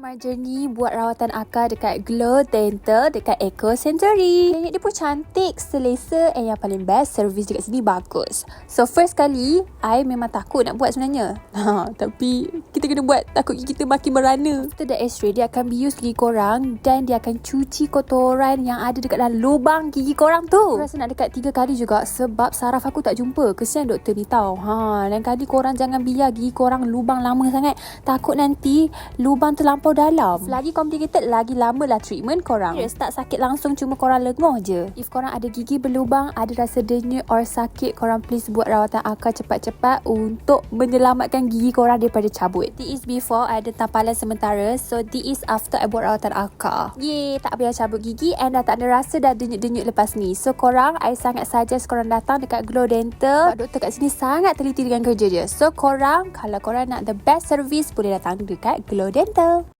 Journey buat rawatan akar dekat Glow Dental dekat Eco Century. Yang dia pun cantik, selesa and yang paling best, servis dekat sini bagus. So first kali, I memang takut nak buat sebenarnya. Ha, tapi kita kena buat takut kita makin merana. After the x-ray, dia akan bius gigi korang dan dia akan cuci kotoran yang ada dekat dalam lubang gigi korang tu. Aku rasa nak dekat tiga kali juga sebab saraf aku tak jumpa. Kesian doktor ni tau. Ha, lain kali korang jangan biar gigi korang lubang lama sangat. Takut nanti lubang terlampau dalam. Lagi complicated, lagi lama lah treatment korang. Serius, tak sakit langsung cuma korang lenguh je. If korang ada gigi berlubang, ada rasa denyut or sakit, korang please buat rawatan akar cepat-cepat untuk menyelamatkan gigi korang daripada cabut. This is before I ada tampalan sementara. So, this is after I buat rawatan akar. Yeay, tak payah cabut gigi and dah tak ada rasa dah denyut-denyut lepas ni. So, korang, I sangat suggest korang datang dekat Glow Dental. Sebab doktor kat sini sangat teliti dengan kerja dia. So, korang, kalau korang nak the best service, boleh datang dekat Glow Dental.